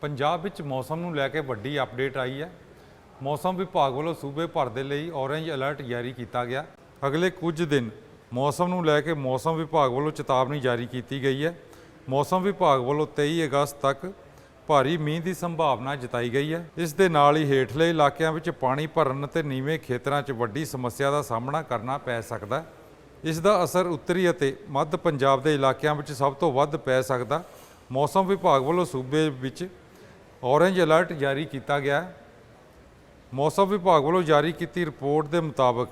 ਪੰਜਾਬ ਵਿੱਚ ਮੌਸਮ ਨੂੰ ਲੈ ਕੇ ਵੱਡੀ ਅਪਡੇਟ ਆਈ ਹੈ। ਮੌਸਮ ਵਿਭਾਗ ਵੱਲੋਂ ਸੂਬੇ ਭਰ ਦੇ ਲਈ ਔਰੇਂਜ ਅਲਰਟ ਜਾਰੀ ਕੀਤਾ ਗਿਆ। ਅਗਲੇ ਕੁਝ ਦਿਨ ਮੌਸਮ ਨੂੰ ਲੈ ਕੇ ਮੌਸਮ ਵਿਭਾਗ ਵੱਲੋਂ ਚੇਤਾਵਨੀ ਜਾਰੀ ਕੀਤੀ ਗਈ ਹੈ। ਮੌਸਮ ਵਿਭਾਗ ਵੱਲੋਂ 23 ਅਗਸਤ ਤੱਕ ਭਾਰੀ ਮੀਂਹ ਦੀ ਸੰਭਾਵਨਾ ਜਤਾਈ ਗਈ ਹੈ। ਇਸ ਦੇ ਨਾਲ ਹੀ ਹੇਠਲੇ ਇਲਾਕਿਆਂ ਵਿੱਚ ਪਾਣੀ ਭਰਨ ਅਤੇ ਨੀਵੇਂ ਖੇਤਰਾਂ 'ਚ ਵੱਡੀ ਸਮੱਸਿਆ ਦਾ ਸਾਹਮਣਾ ਕਰਨਾ ਪੈ ਸਕਦਾ ਹੈ। ਇਸ ਦਾ ਅਸਰ ਉੱਤਰੀ ਅਤੇ ਮੱਧ ਪੰਜਾਬ ਦੇ ਇਲਾਕਿਆਂ ਵਿੱਚ ਸਭ ਤੋਂ ਵੱਧ ਪੈ ਸਕਦਾ। ਮੌਸਮ ਵਿਭਾਗ ਵੱਲੋਂ ਸੂਬੇ ਵਿੱਚ ਔਰੇਂਜ ਅਲਰਟ ਜਾਰੀ ਕੀਤਾ ਗਿਆ ਹੈ। ਮੌਸਮ ਵਿਭਾਗ ਵੱਲੋਂ ਜਾਰੀ ਕੀਤੀ ਰਿਪੋਰਟ ਦੇ ਮੁਤਾਬਕ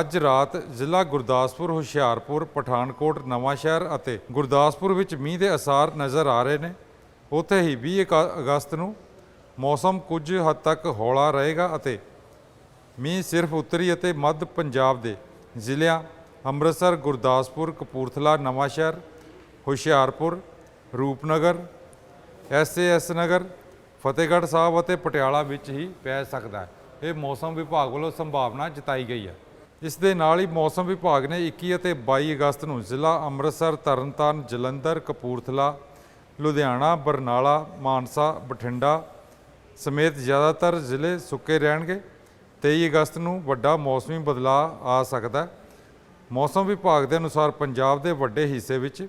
ਅੱਜ ਰਾਤ ਜ਼ਿਲ੍ਹਾ ਗੁਰਦਾਸਪੁਰ, ਹੁਸ਼ਿਆਰਪੁਰ, ਪਠਾਨਕੋਟ ਨਵਾਂਸ਼ਹਿਰ ਅਤੇ ਗੁਰਦਾਸਪੁਰ ਵਿੱਚ ਮੀਂਹ ਦੇ ਅਸਾਰ ਨਜ਼ਰ ਆ ਰਹੇ ਨੇ। ਉੱਥੇ ਹੀ 20 ਅਗਾ- ਅਗਸਤ ਨੂੰ ਮੌਸਮ ਕੁਝ ਹੱਦ ਤੱਕ ਹੌਲਾ ਰਹੇਗਾ ਅਤੇ ਮੀਂਹ ਸਿਰਫ ਉੱਤਰੀ ਅਤੇ ਮੱਧ ਪੰਜਾਬ ਦੇ ਜ਼ਿਲ੍ਹਿਆਂ ਅੰਮ੍ਰਿਤਸਰ, ਗੁਰਦਾਸਪੁਰ, ਕਪੂਰਥਲਾ ਨਵਾਂਸ਼ਹਿਰ ਹੁਸ਼ਿਆਰਪੁਰ, ਰੂਪਨਗਰ ਐਸਏਐਸ ਨਗਰ, ਫਤਿਹਗੜ੍ਹ ਸਾਹਿਬ ਅਤੇ ਪਟਿਆਲਾ ਵਿੱਚ ਹੀ ਪੈ ਸਕਦਾ ਹੈ। ਇਹ ਮੌਸਮ ਵਿਭਾਗ ਵੱਲੋਂ ਸੰਭਾਵਨਾ ਜਤਾਈ ਗਈ ਹੈ। ਇਸ ਦੇ ਨਾਲ ਹੀ ਮੌਸਮ ਵਿਭਾਗ ਨੇ 21 ਅਤੇ 22 ਅਗਸਤ ਨੂੰ ਜ਼ਿਲ੍ਹਾ ਅੰਮ੍ਰਿਤਸਰ, ਤਰਨਤਾਰਨ, ਜਲੰਧਰ, ਕਪੂਰਥਲਾ, ਲੁਧਿਆਣਾ, ਬਰਨਾਲਾ, ਮਾਨਸਾ, ਬਠਿੰਡਾ ਸਮੇਤ ਜ਼ਿਆਦਾਤਰ ਜ਼ਿਲ੍ਹੇ ਸੁੱਕੇ ਰਹਿਣਗੇ। 23 ਅਗਸਤ ਨੂੰ ਵੱਡਾ ਮੌਸਮੀ ਬਦਲਾਅ ਆ ਸਕਦਾ ਹੈ। ਮੌਸਮ ਵਿਭਾਗ ਦੇ ਅਨੁਸਾਰ ਪੰਜਾਬ ਦੇ ਵੱਡੇ ਹਿੱਸੇ ਵਿੱਚ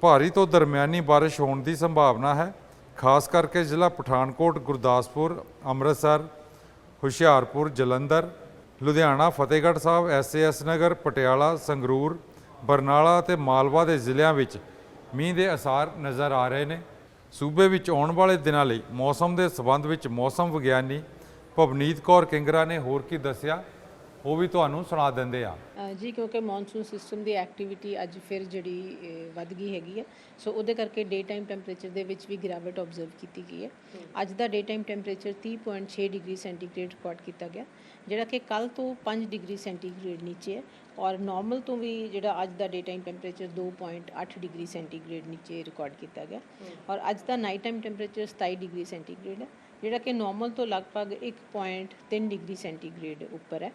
ਭਾਰੀ ਤੋਂ ਦਰਮਿਆਨੀ ਬਾਰਿਸ਼ ਹੋਣ ਦੀ ਸੰਭਾਵਨਾ ਹੈ। ਖਾਸ ਕਰਕੇ ਜ਼ਿਲ੍ਹਾ ਪਠਾਨਕੋਟ, ਗੁਰਦਾਸਪੁਰ, ਅੰਮ੍ਰਿਤਸਰ, ਹੁਸ਼ਿਆਰਪੁਰ, ਜਲੰਧਰ, ਲੁਧਿਆਣਾ, ਫਤਿਹਗੜ੍ਹ ਸਾਹਿਬ ਐਸਏਐਸ ਨਗਰ, ਪਟਿਆਲਾ, ਸੰਗਰੂਰ, ਬਰਨਾਲਾ ਅਤੇ ਮਾਲਵਾ ਦੇ ਜ਼ਿਲ੍ਹਿਆਂ ਵਿੱਚ ਮੀਂਹ ਦੇ ਅਸਾਰ ਨਜ਼ਰ ਆ ਰਹੇ ਨੇ। ਸੂਬੇ ਵਿੱਚ ਆਉਣ ਵਾਲੇ ਦਿਨਾਂ ਲਈ ਮੌਸਮ ਦੇ ਸਬੰਧ ਵਿੱਚ ਮੌਸਮ ਵਿਗਿਆਨੀ ਭਵਨੀਤ ਕੌਰ ਕਿੰਗਰਾ ਨੇ ਹੋਰ ਕੀ ਦੱਸਿਆ। ਉਹ ਵੀ ਤੁਹਾਨੂੰ ਸੁਣਾ ਦਿੰਦੇ ਆ। ਜੀ ਕਿਉਂਕਿ ਮੌਨਸੂਨ ਸਿਸਟਮ ਦੀ ਐਕਟੀਵਿਟੀ ਅੱਜ ਫਿਰ ਜਿਹੜੀ ਵੱਧ ਗਈ ਹੈਗੀ ਹੈ ਸੋ ਉਹਦੇ ਕਰਕੇ ਡੇ ਟਾਈਮ ਟੈਂਪਰੇਚਰ ਦੇ ਵਿੱਚ ਵੀ ਗਿਰਾਵਟ ਆਬਜ਼ਰਵ ਕੀਤੀ ਗਈ ਹੈ। ਅੱਜ ਦਾ day time temperature 30.6 degree centigrade record ਕੀਤਾ ਗਿਆ ਜਿਹੜਾ ਕਿ ਕੱਲ ਤੋਂ 5 ਡਿਗਰੀ ਸੈਂਟੀਗ੍ਰੇਡ ਨੀਚੇ ਹੈ ਔਰ ਨਾਰਮਲ ਤੋਂ ਵੀ ਜਿਹੜਾ ਅੱਜ ਦਾ day time temperature 2.8 degree centigrade ਨੀਚੇ ਰਿਕਾਰਡ ਕੀਤਾ ਗਿਆ। ਔਰ ਅੱਜ ਦਾ night time temperature 27 degree centigrade ਹੈ। ਜਿਹੜਾ ਕਿ ਨਾਰਮਲ ਤੋਂ ਲਗਭਗ 1.3 ਡਿਗਰੀ ਸੈਂਟੀਗ੍ਰੇਡ ਉੱਪਰ ਹੈ।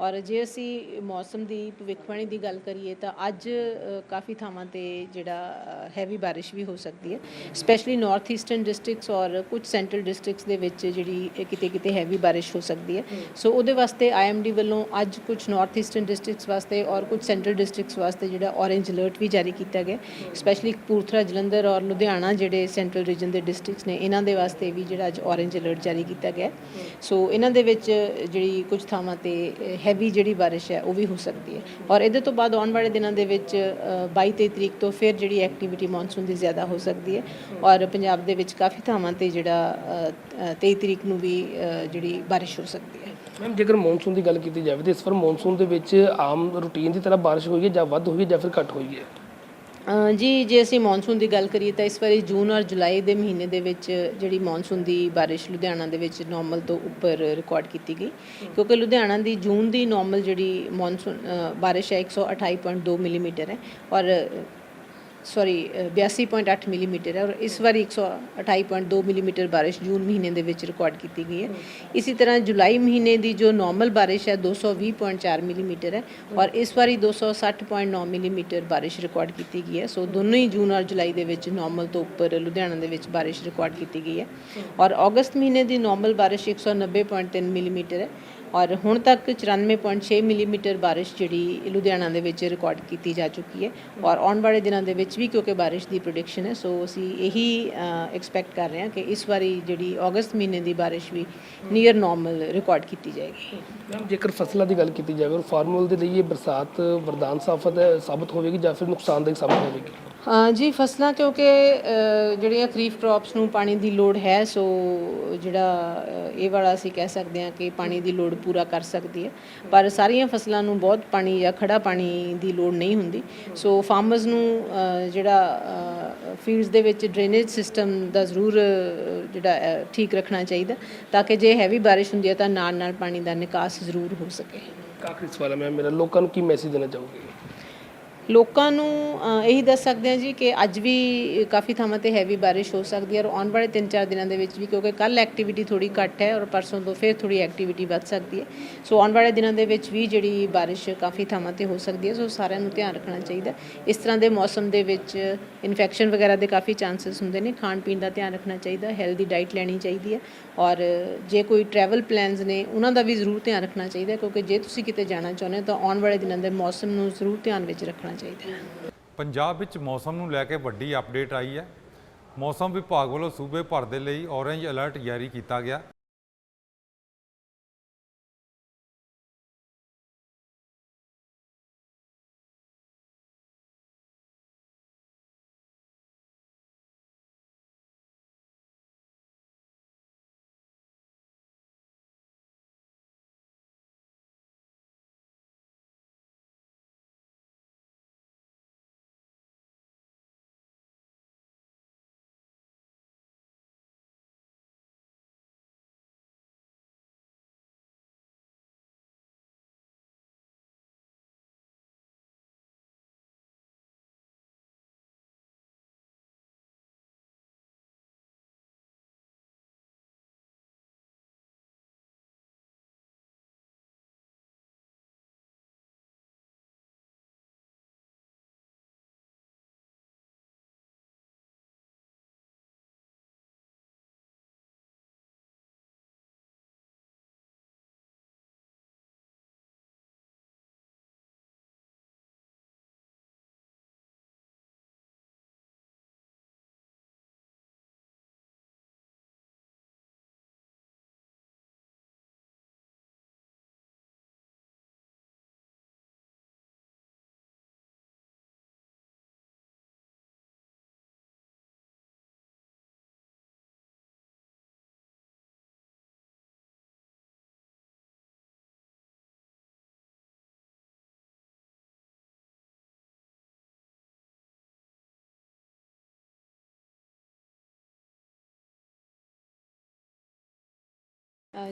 ਔਰ ਜੇ ਅਸੀਂ ਮੌਸਮ ਦੀ ਭਵਿੱਖਬਾਣੀ ਦੀ ਗੱਲ ਕਰੀਏ ਤਾਂ ਅੱਜ ਕਾਫੀ ਥਾਵਾਂ ਤੇ ਜਿਹੜਾ ਹੈਵੀ ਬਾਰਿਸ਼ ਵੀ ਹੋ ਸਕਦੀ ਹੈ। ਸਪੈਸ਼ਲੀ ਨਾਰਥ ਈਸਟਰਨ ਡਿਸਟ੍ਰਿਕਟਸ ਔਰ ਕੁਝ ਸੈਂਟਰਲ ਡਿਸਟ੍ਰਿਕਟਸ ਦੇ ਵਿੱਚ ਜਿਹੜੀ ਕਿਤੇ ਕਿਤੇ ਹੈਵੀ ਬਾਰਿਸ਼ ਹੋ ਸਕਦੀ ਹੈ। ਸੋ ਉਹਦੇ ਵਾਸਤੇ ਆਈਐਮਡੀ ਵੱਲੋਂ ਅੱਜ ਕੁਝ ਨਾਰਥ ਈਸਟਰਨ ਡਿਸਟ੍ਰਿਕਟਸ ਵਾਸਤੇ ਔਰ ਕੁਝ ਸੈਂਟਰਲ ਡਿਸਟ੍ਰਿਕਟਸ ਵਾਸਤੇ ਜਿਹੜਾ ਔਰੇਂਜ ਅਲਰਟ ਵੀ ਜਾਰੀ ਕੀਤਾ ਗਿਆ। ਸਪੈਸ਼ਲੀ ਕਪੂਰਥਲਾ ਜਲੰਧਰ ਔਰ ਲੁਧਿਆਣਾ ਜਿਹੜੇ ਸੈਂਟਰਲ ਰੀਜਨ ਦੇ ਡਿਸਟ੍ਰਿਕਟਸ ਨੇ ਇਹਨਾਂ ਦੇ ਵਾਸਤੇ ਵੀ ਜਿਹੜਾ ਅੱਜ ਔਰੇਂਜ ਅਲਰਟ ਜਾਰੀ ਕੀਤਾ ਗਿਆ ਸੋ ਇਹਨਾਂ ਦੇ ਵਿੱਚ ਜਿਹੜੀ ਕੁਝ ਥਾਵਾਂ ਤੇ ਹੈਵੀ ਜਿਹੜੀ ਬਾਰਿਸ਼ ਹੈ ਉਹ ਵੀ ਹੋ ਸਕਦੀ ਹੈ। ਔਰ ਇਹਦੇ ਤੋਂ ਬਾਅਦ ਆਉਣ ਵਾਲੇ ਦਿਨਾਂ ਦੇ ਵਿੱਚ ਅ, 22 ਤਰੀਕ ਤੋਂ ਫਿਰ ਜਿਹੜੀ ਐਕਟੀਵਿਟੀ ਮੌਨਸੂਨ ਦੀ ਜ਼ਿਆਦਾ ਹੋ ਸਕਦੀ ਹੈ। ਔਰ ਪੰਜਾਬ ਦੇ ਵਿੱਚ ਕਾਫੀ ਥਾਵਾਂ ਤੇ ਜਿਹੜਾ ਅ, 23 ਤਰੀਕ ਨੂੰ ਵੀ ਜਿਹੜੀ ਬਾਰਿਸ਼ ਹੋ ਸਕਦੀ ਹੈ। ਮੈਮ ਜੇਕਰ ਮੌਨਸੂਨ ਦੀ ਗੱਲ ਕੀਤੀ ਜਾਵੇ ਤਾਂ ਇਸ ਵਾਰ ਮੌਨਸੂਨ ਦੇ ਵਿੱਚ ਆਮ ਰੂਟੀਨ ਦੀ ਤਰ੍ਹਾਂ ਬਾਰਿਸ਼ ਹੋਈ ਹੈ ਜਾਂ ਵੱਧ ਹੋਈ ਹੈ ਜਾਂ ਫਿਰ ਘੱਟ ਹੋਈ ਹੈ? ਜੀ ਜੇ ਅਸੀਂ ਮੌਨਸੂਨ ਦੀ ਗੱਲ ਕਰੀਏ ਤਾਂ ਇਸ ਵਾਰੀ ਜੂਨ ਔਰ ਜੁਲਾਈ ਦੇ ਮਹੀਨੇ ਦੇ ਵਿੱਚ ਜਿਹੜੀ ਮੌਨਸੂਨ ਦੀ ਬਾਰਿਸ਼ ਲੁਧਿਆਣਾ ਦੇ ਵਿੱਚ ਨਾਰਮਲ ਤੋਂ ਉੱਪਰ ਰਿਕਾਰਡ ਕੀਤੀ ਗਈ। ਕਿਉਂਕਿ ਲੁਧਿਆਣਾ ਦੀ ਜੂਨ ਦੀ ਨਾਰਮਲ ਜਿਹੜੀ ਮੌਨਸੂਨ ਅ, ਬਾਰਿਸ਼ ਹੈ 128.2 ਮਿਲੀਮੀਟਰ ਹੈ ਔਰ ਸੌਰੀ 82.8 ਮਿਲੀਮੀਟਰ ਹੈ ਔਰ ਇਸ ਵਾਰੀ 128.2 ਮਿਲੀਮੀਟਰ ਬਾਰਿਸ਼ ਜੂਨ ਮਹੀਨੇ ਦੇ ਵਿੱਚ ਰਿਕਾਰਡ ਕੀਤੀ ਗਈ ਹੈ। ਇਸੇ ਤਰ੍ਹਾਂ ਜੁਲਾਈ ਮਹੀਨੇ ਦੀ ਜੋ ਨਾਰਮਲ ਬਾਰਿਸ਼ ਹੈ 220.4 ਮਿਲੀਮੀਟਰ ਹੈ ਔਰ ਇਸ ਵਾਰੀ 260.9 ਮਿਲੀਮੀਟਰ ਬਾਰਿਸ਼ ਰਿਕਾਰਡ ਕੀਤੀ ਗਈ ਹੈ। ਸੋ ਦੋਨੋਂ ਹੀ ਜੂਨ ਔਰ ਜੁਲਾਈ ਦੇ ਵਿੱਚ ਨਾਰਮਲ ਤੋਂ ਉੱਪਰ ਲੁਧਿਆਣਾ ਦੇ ਵਿੱਚ ਬਾਰਿਸ਼ ਰਿਕਾਰਡ ਕੀਤੀ ਗਈ ਹੈ। ਔਰ ਅਗਸਤ ਮਹੀਨੇ ਦੀ ਨਾਰਮਲ ਬਾਰਿਸ਼ 190.3 ਮਿਲੀਮੀਟਰ ਹੈ। ਔਰ ਹੁਣ ਤੱਕ 94.6 ਮਿਲੀਮੀਟਰ ਬਾਰਿਸ਼ ਜਿਹੜੀ ਲੁਧਿਆਣਾ ਦੇ ਵਿੱਚ ਰਿਕਾਰਡ ਕੀਤੀ ਜਾ ਚੁੱਕੀ ਹੈ ਔਰ ਆਉਣ ਵਾਲੇ ਦਿਨਾਂ ਦੇ ਵਿੱਚ ਵੀ ਕਿਉਂਕਿ ਬਾਰਿਸ਼ ਦੀ ਪ੍ਰੈਡਿਕਸ਼ਨ ਹੈ, ਸੋ ਅਸੀਂ ਇਹੀ ਐਕਸਪੈਕਟ ਕਰ ਰਹੇ ਹਾਂ ਕਿ ਇਸ ਵਾਰੀ ਜਿਹੜੀ ਅਗਸਤ ਮਹੀਨੇ ਦੀ ਬਾਰਿਸ਼ ਵੀ ਨੀਅਰ ਨਾਰਮਲ ਰਿਕਾਰਡ ਕੀਤੀ ਜਾਏਗੀ। ਮੈਮ ਜੇਕਰ ਫਸਲਾਂ ਦੀ ਗੱਲ ਕੀਤੀ ਜਾਵੇ ਫਾਰਮੂਲ ਦੇ ਲਈ ਇਹ ਬਰਸਾਤ ਵਰਦਾਨ ਸਾਫਤ ਸਾਬਤ ਹੋਵੇਗੀ ਜਾਂ ਫਿਰ ਨੁਕਸਾਨਦਾਇਕ ਸਾਬਤ ਹੋਵੇਗੀ? ਜੀ ਫਸਲਾਂ ਕਿਉਂਕਿ ਜਿਹੜੀਆਂ ਖਰੀਫ ਕ੍ਰੌਪਸ ਨੂੰ ਪਾਣੀ ਦੀ ਲੋੜ ਹੈ, ਸੋ ਜਿਹੜਾ ਇਹ ਵਾਲਾ ਅਸੀਂ ਕਹਿ ਸਕਦੇ ਹਾਂ ਕਿ ਪਾਣੀ ਦੀ ਲੋੜ ਪੂਰਾ ਕਰ ਸਕਦੀ ਹੈ। ਪਰ ਸਾਰੀਆਂ ਫਸਲਾਂ ਨੂੰ ਬਹੁਤ ਪਾਣੀ ਜਾਂ ਖੜਾ ਪਾਣੀ ਦੀ ਲੋੜ ਨਹੀਂ ਹੁੰਦੀ। ਸੋ ਫਾਰਮਰਸ ਨੂੰ ਜਿਹੜਾ ਫੀਲਡਸ ਦੇ ਵਿੱਚ ਡਰੇਨੇਜ ਸਿਸਟਮ ਦਾ ਜ਼ਰੂਰ ਜਿਹੜਾ ਠੀਕ ਰੱਖਣਾ ਚਾਹੀਦਾ ਤਾਂ ਕਿ ਜੇ ਹੈਵੀ ਬਾਰਿਸ਼ ਹੁੰਦੀ ਹੈ ਤਾਂ ਨਾਲ ਨਾਲ ਪਾਣੀ ਦਾ ਨਿਕਾਸ ਜ਼ਰੂਰ ਹੋ ਸਕੇ। ਆਖਰੀ ਸਵਾਲ ਹੈ ਮੈਮ, ਮੇਰਾ ਲੋਕਾਂ ਨੂੰ ਕੀ ਮੈਸੇਜ ਦੇਣਾ ਚਾਹੋਗੇ? ਲੋਕਾਂ ਨੂੰ ਇਹੀ ਦੱਸ ਸਕਦੇ ਹਾਂ ਜੀ ਕਿ ਅੱਜ ਵੀ ਕਾਫੀ ਥਾਵਾਂ ਤੇ ਹੈਵੀ ਬਾਰਿਸ਼ ਹੋ ਸਕਦੀ ਹੈ ਔਰ ਆਉਣ ਵਾਲੇ 3-4 ਦਿਨਾਂ ਦੇ ਵਿੱਚ ਵੀ ਕਿਉਂਕਿ ਕੱਲ ਐਕਟੀਵਿਟੀ ਥੋੜੀ ਘੱਟ ਹੈ ਔਰ ਪਰਸੋਂ ਤੋਂ ਫਿਰ ਥੋੜੀ ਐਕਟੀਵਿਟੀ ਵੱਧ ਸਕਦੀ ਹੈ। ਸੋ ਆਉਣ ਵਾਲੇ ਦਿਨਾਂ ਦੇ ਵਿੱਚ ਵੀ ਜਿਹੜੀ ਬਾਰਿਸ਼ ਕਾਫੀ ਥਾਵਾਂ ਤੇ ਹੋ ਸਕਦੀ ਹੈ, ਸੋ ਸਾਰਿਆਂ ਨੂੰ ਧਿਆਨ ਰੱਖਣਾ ਚਾਹੀਦਾ ਇਸ ਤਰ੍ਹਾਂ ਦੇ ਮੌਸਮ ਦੇ ਵਿੱਚ ਇਨਫੈਕਸ਼ਨ ਵਗੈਰਾ ਦੇ ਕਾਫੀ ਚਾਂਸਸ ਹੁੰਦੇ ਨੇ, ਖਾਣ ਪੀਣ ਦਾ ਧਿਆਨ ਰੱਖਣਾ ਚਾਹੀਦਾ ਹੈਲਦੀ ਡਾਈਟ ਲੈਣੀ ਚਾਹੀਦੀ ਹੈ ਔਰ ਜੇ ਕੋਈ ਟਰੈਵਲ ਪਲਾਨਸ ਨੇ, ਉਹਨਾਂ ਦਾ ਵੀ ਜ਼ਰੂਰ ਧਿਆਨ ਰੱਖਣਾ ਚਾਹੀਦਾ ਕਿਉਂਕਿ ਜੇ ਤੁਸੀਂ ਕਿਤੇ ਜਾਣਾ ਚਾਹੁੰਦੇ ਹੋ ਤਾਂ ਆਉਣ ਵਾਲੇ ਦਿਨਾਂ ਦੇ ਮੌਸਮ ਨੂੰ ਜ਼ਰੂਰ ਧਿਆਨ ਵਿੱਚ ਰੱਖਣਾ ਚਾਹੀਦਾ ਹੈ। ਪੰਜਾਬ ਵਿੱਚ ਮੌਸਮ ਨੂੰ ਲੈ ਕੇ ਵੱਡੀ ਅਪਡੇਟ ਆਈ ਹੈ। ਮੌਸਮ ਵਿਭਾਗ ਵੱਲੋਂ ਸੂਬੇ ਭਰ ਦੇ ਲਈ ਔਰੇਂਜ ਅਲਰਟ ਜਾਰੀ ਕੀਤਾ ਗਿਆ।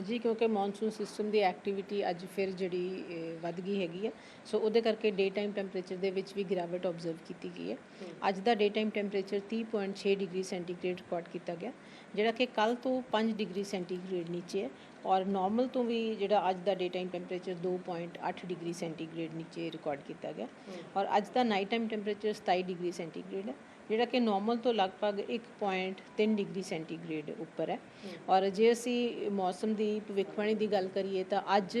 ਜੀ ਕਿਉਂਕਿ ਮੌਨਸੂਨ ਸਿਸਟਮ ਦੀ ਐਕਟੀਵਿਟੀ ਅੱਜ ਫਿਰ ਜਿਹੜੀ ਵੱਧ ਗਈ ਹੈਗੀ ਹੈ ਸੋ ਉਹਦੇ ਕਰਕੇ ਡੇ ਟਾਈਮ ਟੈਂਪਰੇਚਰ ਦੇ ਵਿੱਚ ਵੀ ਗਿਰਾਵਟ ਆਬਜ਼ਰਵ ਕੀਤੀ ਗਈ ਹੈ। ਅੱਜ ਦਾ day time temperature 30.6 degree centigrade record ਕੀਤਾ ਗਿਆ ਜਿਹੜਾ ਕਿ ਕੱਲ ਤੋਂ 5 ਡਿਗਰੀ ਸੈਂਟੀਗ੍ਰੇਡ ਨੀਚੇ ਹੈ ਔਰ ਨਾਰਮਲ ਤੋਂ ਵੀ ਜਿਹੜਾ ਅੱਜ ਦਾ day time temperature 2.8 degree centigrade ਨੀਚੇ ਰਿਕਾਰਡ ਕੀਤਾ ਗਿਆ। ਔਰ ਅੱਜ ਦਾ night time temperature 27 degree centigrade ਹੈ। ਜਿਹੜਾ ਕਿ ਨਾਰਮਲ ਤੋਂ ਲਗਭਗ 1.3 ਡਿਗਰੀ ਸੈਂਟੀਗ੍ਰੇਡ ਉੱਪਰ ਹੈ। ਔਰ ਜੇ ਅਸੀਂ ਮੌਸਮ ਦੀ ਭਵਿੱਖਬਾਣੀ ਦੀ ਗੱਲ ਕਰੀਏ ਤਾਂ ਅੱਜ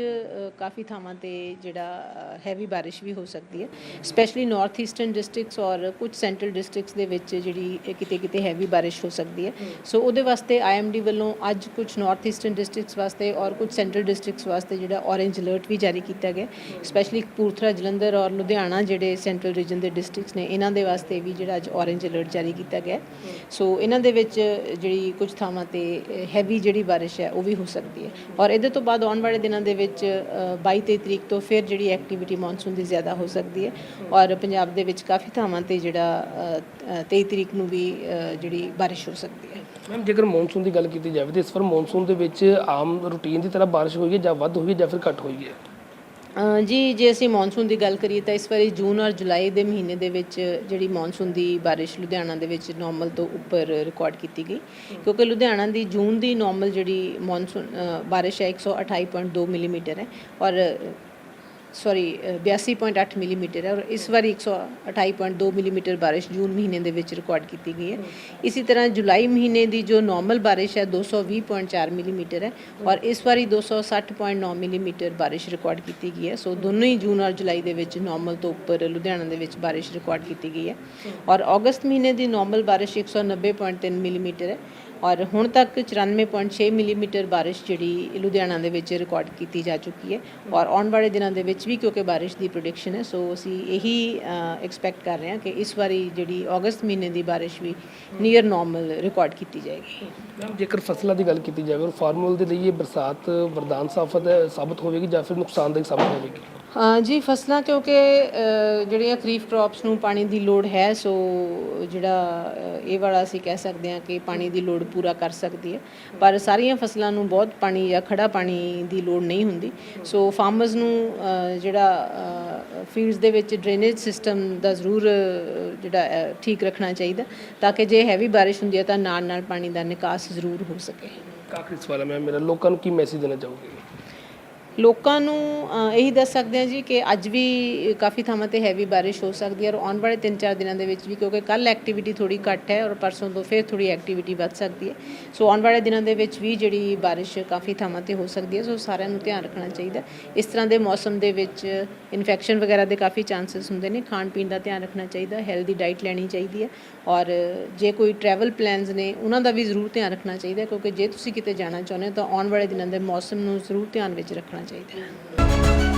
ਕਾਫੀ ਥਾਵਾਂ ਤੇ ਜਿਹੜਾ ਹੈਵੀ ਬਾਰਿਸ਼ ਵੀ ਹੋ ਸਕਦੀ ਹੈ। ਸਪੈਸ਼ਲੀ ਨਾਰਥ ਈਸਟਰਨ ਡਿਸਟ੍ਰਿਕਟਸ ਔਰ ਕੁਝ ਸੈਂਟਰਲ ਡਿਸਟ੍ਰਿਕਟਸ ਦੇ ਵਿੱਚ ਜਿਹੜੀ ਕਿਤੇ ਕਿਤੇ ਹੈਵੀ ਬਾਰਿਸ਼ ਹੋ ਸਕਦੀ ਹੈ। ਸੋ ਉਹਦੇ ਵਾਸਤੇ ਆਈਐਮਡੀ ਵੱਲੋਂ ਅੱਜ ਕੁਝ ਨਾਰਥ ਈਸਟਰਨ ਡਿਸਟ੍ਰਿਕਟਸ ਵਾਸਤੇ ਔਰ ਕੁਝ ਸੈਂਟਰਲ ਡਿਸਟ੍ਰਿਕਟਸ ਵਾਸਤੇ ਜਿਹੜਾ ਔਰੇਂਜ ਅਲਰਟ ਵੀ ਜਾਰੀ ਕੀਤਾ ਗਿਆ। ਸਪੈਸ਼ਲੀ ਕਪੂਰਥਲਾ ਜਲੰਧਰ ਔਰ ਲੁਧਿਆਣਾ ਜਿਹੜੇ ਸੈਂਟਰਲ ਰੀਜਨ ਦੇ ਡਿਸਟ੍ਰਿਕਟਸ ਨੇ ਇਹਨਾਂ ਦੇ ਵਾਸਤੇ ਵੀ ਜਿਹੜਾ ਅੱਜ ਔਰੇਂਜ ਅਲਰਟ ਜਾਰੀ ਕੀਤਾ ਗਿਆ ਸੋ ਇਹਨਾਂ ਦੇ ਵਿੱਚ ਜਿਹੜੀ ਕੁਝ ਥਾਵਾਂ ਤੇ ਹੈਵੀ ਜਿਹੜੀ ਬਾਰਿਸ਼ ਹੈ ਉਹ ਵੀ ਹੋ ਸਕਦੀ ਹੈ। ਔਰ ਇਹਦੇ ਤੋਂ ਬਾਅਦ ਆਉਣ ਵਾਲੇ ਦਿਨਾਂ ਦੇ ਵਿੱਚ ਅ, 22 ਤਰੀਕ ਤੋਂ ਫਿਰ ਜਿਹੜੀ ਐਕਟੀਵਿਟੀ ਮੌਨਸੂਨ ਦੀ ਜ਼ਿਆਦਾ ਹੋ ਸਕਦੀ ਹੈ। ਔਰ ਪੰਜਾਬ ਦੇ ਵਿੱਚ ਕਾਫੀ ਥਾਵਾਂ ਤੇ ਜਿਹੜਾ ਅ, 23 ਤਰੀਕ ਨੂੰ ਵੀ ਜਿਹੜੀ ਬਾਰਿਸ਼ ਹੋ ਸਕਦੀ ਹੈ। ਮੈਮ ਜੇਕਰ ਮੌਨਸੂਨ ਦੀ ਗੱਲ ਕੀਤੀ ਜਾਵੇ ਤਾਂ ਇਸ ਵਾਰ ਮੌਨਸੂਨ ਦੇ ਵਿੱਚ ਆਮ ਰੂਟੀਨ ਦੀ ਤਰ੍ਹਾਂ ਬਾਰਿਸ਼ ਹੋਈ ਹੈ ਜਾਂ ਵੱਧ ਹੋਈ ਹੈ ਜਾਂ ਫਿਰ ਘੱਟ ਹੋਈ ਹੈ? ਜੀ ਜੇ ਅਸੀਂ ਮੌਨਸੂਨ ਦੀ ਗੱਲ ਕਰੀਏ ਤਾਂ ਇਸ ਵਾਰੀ ਜੂਨ ਔਰ ਜੁਲਾਈ ਦੇ ਮਹੀਨੇ ਦੇ ਵਿੱਚ ਜਿਹੜੀ ਮੌਨਸੂਨ ਦੀ ਬਾਰਿਸ਼ ਲੁਧਿਆਣਾ ਦੇ ਵਿੱਚ ਨਾਰਮਲ ਤੋਂ ਉੱਪਰ ਰਿਕਾਰਡ ਕੀਤੀ ਗਈ। ਕਿਉਂਕਿ ਲੁਧਿਆਣਾ ਦੀ ਜੂਨ ਦੀ ਨਾਰਮਲ ਜਿਹੜੀ ਮੌਨਸੂਨ ਅ, ਬਾਰਿਸ਼ ਹੈ 128.2 ਮਿਲੀਮੀਟਰ ਹੈ ਔਰ ਸੌਰੀ 82.8 ਮਿਲੀਮੀਟਰ ਹੈ ਔਰ ਇਸ ਵਾਰੀ 128.2 ਮਿਲੀਮੀਟਰ ਬਾਰਿਸ਼ ਜੂਨ ਮਹੀਨੇ ਦੇ ਵਿੱਚ ਰਿਕਾਰਡ ਕੀਤੀ ਗਈ ਹੈ। ਇਸੇ ਤਰ੍ਹਾਂ ਜੁਲਾਈ ਮਹੀਨੇ ਦੀ ਜੋ ਨਾਰਮਲ ਬਾਰਿਸ਼ ਹੈ 220.4 ਮਿਲੀਮੀਟਰ ਹੈ ਔਰ ਇਸ ਵਾਰੀ 260.9 ਮਿਲੀਮੀਟਰ ਬਾਰਿਸ਼ ਰਿਕਾਰਡ ਕੀਤੀ ਗਈ ਹੈ। ਸੋ ਦੋਨੋਂ ਹੀ ਜੂਨ ਔਰ ਜੁਲਾਈ ਦੇ ਵਿੱਚ ਨਾਰਮਲ ਤੋਂ ਉੱਪਰ ਲੁਧਿਆਣਾ ਦੇ ਵਿੱਚ ਬਾਰਿਸ਼ ਰਿਕਾਰਡ ਕੀਤੀ ਗਈ ਹੈ। ਔਰ ਅਗਸਤ ਮਹੀਨੇ ਦੀ ਨਾਰਮਲ ਬਾਰਿਸ਼ 190.3 ਮਿਲੀਮੀਟਰ ਹੈ। ਔਰ ਹੁਣ ਤੱਕ 94.6 ਮਿਲੀਮੀਟਰ ਬਾਰਿਸ਼ ਜਿਹੜੀ ਲੁਧਿਆਣਾ ਦੇ ਵਿੱਚ ਰਿਕਾਰਡ ਕੀਤੀ ਜਾ ਚੁੱਕੀ ਹੈ ਔਰ ਆਉਣ ਵਾਲੇ ਦਿਨਾਂ ਦੇ ਵਿੱਚ ਵੀ ਕਿਉਂਕਿ ਬਾਰਿਸ਼ ਦੀ ਪ੍ਰੈਡਿਕਸ਼ਨ ਹੈ, ਸੋ ਅਸੀਂ ਇਹੀ ਐਕਸਪੈਕਟ ਕਰ ਰਹੇ ਹਾਂ ਕਿ ਇਸ ਵਾਰੀ ਜਿਹੜੀ ਅਗਸਤ ਮਹੀਨੇ ਦੀ ਬਾਰਿਸ਼ ਵੀ ਨੀਅਰ ਨਾਰਮਲ ਰਿਕਾਰਡ ਕੀਤੀ ਜਾਏਗੀ। ਮੈਮ ਜੇਕਰ ਫਸਲਾਂ ਦੀ ਗੱਲ ਕੀਤੀ ਜਾਵੇ ਔਰ ਫਾਰਮੂਲ ਦੇ ਲਈ ਇਹ ਬਰਸਾਤ ਵਰਦਾਨ ਸਾਫਤ ਸਾਬਤ ਹੋਵੇਗੀ ਜਾਂ ਫਿਰ ਨੁਕਸਾਨਦਾਇਕ ਸਾਬਤ ਹੋਵੇਗੀ? ਜੀ ਫਸਲਾਂ ਕਿਉਂਕਿ ਜਿਹੜੀਆਂ ਖਰੀਫ ਕ੍ਰੌਪਸ ਨੂੰ ਪਾਣੀ ਦੀ ਲੋੜ ਹੈ, ਸੋ ਜਿਹੜਾ ਇਹ ਵਾਲਾ ਅਸੀਂ ਕਹਿ ਸਕਦੇ ਹਾਂ ਕਿ ਪਾਣੀ ਦੀ ਲੋੜ ਪੂਰਾ ਕਰ ਸਕਦੀ ਹੈ। ਪਰ ਸਾਰੀਆਂ ਫਸਲਾਂ ਨੂੰ ਬਹੁਤ ਪਾਣੀ ਜਾਂ ਖੜਾ ਪਾਣੀ ਦੀ ਲੋੜ ਨਹੀਂ ਹੁੰਦੀ। ਸੋ ਫਾਰਮਰਸ ਨੂੰ ਜਿਹੜਾ ਫੀਲਡਸ ਦੇ ਵਿੱਚ ਡਰੇਨੇਜ ਸਿਸਟਮ ਦਾ ਜ਼ਰੂਰ ਜਿਹੜਾ ਠੀਕ ਰੱਖਣਾ ਚਾਹੀਦਾ ਤਾਂ ਕਿ ਜੇ ਹੈਵੀ ਬਾਰਿਸ਼ ਹੁੰਦੀ ਹੈ ਤਾਂ ਨਾਲ ਨਾਲ ਪਾਣੀ ਦਾ ਨਿਕਾਸ ਜ਼ਰੂਰ ਹੋ ਸਕੇ। ਆਖਰੀ ਸਵਾਲ ਹੈ ਮੈਂ ਮੇਰਾ ਲੋਕਾਂ ਨੂੰ ਕੀ ਮੈਸੇਜ ਦੇਣਾ ਚਾਹੋਗੇ? ਲੋਕਾਂ ਨੂੰ ਇਹੀ ਦੱਸ ਸਕਦੇ ਹਾਂ ਜੀ ਕਿ ਅੱਜ ਵੀ ਕਾਫੀ ਥਾਵਾਂ ਤੇ ਹੈਵੀ ਬਾਰਿਸ਼ ਹੋ ਸਕਦੀ ਹੈ ਔਰ ਆਉਣ ਵਾਲੇ 3-4 ਦਿਨਾਂ ਦੇ ਵਿੱਚ ਵੀ ਕਿਉਂਕਿ ਕੱਲ ਐਕਟੀਵਿਟੀ ਥੋੜੀ ਘੱਟ ਹੈ ਔਰ ਪਰਸੋਂ ਤੋਂ ਫਿਰ ਥੋੜੀ ਐਕਟੀਵਿਟੀ ਵੱਧ ਸਕਦੀ ਹੈ। ਸੋ ਆਉਣ ਵਾਲੇ ਦਿਨਾਂ ਦੇ ਵਿੱਚ ਵੀ ਜਿਹੜੀ ਬਾਰਿਸ਼ ਕਾਫੀ ਥਾਵਾਂ ਤੇ ਹੋ ਸਕਦੀ ਹੈ, ਸੋ ਸਾਰਿਆਂ ਨੂੰ ਧਿਆਨ ਰੱਖਣਾ ਚਾਹੀਦਾ ਇਸ ਤਰ੍ਹਾਂ ਦੇ ਮੌਸਮ ਦੇ ਵਿੱਚ ਇਨਫੈਕਸ਼ਨ ਵਗੈਰਾ ਦੇ ਕਾਫੀ ਚਾਂਸਸ ਹੁੰਦੇ ਨੇ, ਖਾਣ ਪੀਣ ਦਾ ਧਿਆਨ ਰੱਖਣਾ ਚਾਹੀਦਾ ਹੈਲਦੀ ਡਾਈਟ ਲੈਣੀ ਚਾਹੀਦੀ ਹੈ ਔਰ ਜੇ ਕੋਈ ਟਰੈਵਲ ਪਲਾਨਸ ਨੇ, ਉਹਨਾਂ ਦਾ ਵੀ ਜ਼ਰੂਰ ਧਿਆਨ ਰੱਖਣਾ ਚਾਹੀਦਾ ਕਿਉਂਕਿ ਜੇ ਤੁਸੀਂ ਕਿਤੇ ਜਾਣਾ ਚਾਹੁੰਦੇ ਹੋ ਤਾਂ ਆਉਣ ਵਾਲੇ ਦਿਨਾਂ ਦੇ ਮੌਸਮ ਨੂੰ ਜ਼ਰੂਰ ਧਿਆਨ ਵਿੱਚ ਰੱਖਣਾ ਚਾਹੀਦਾ ਹੈ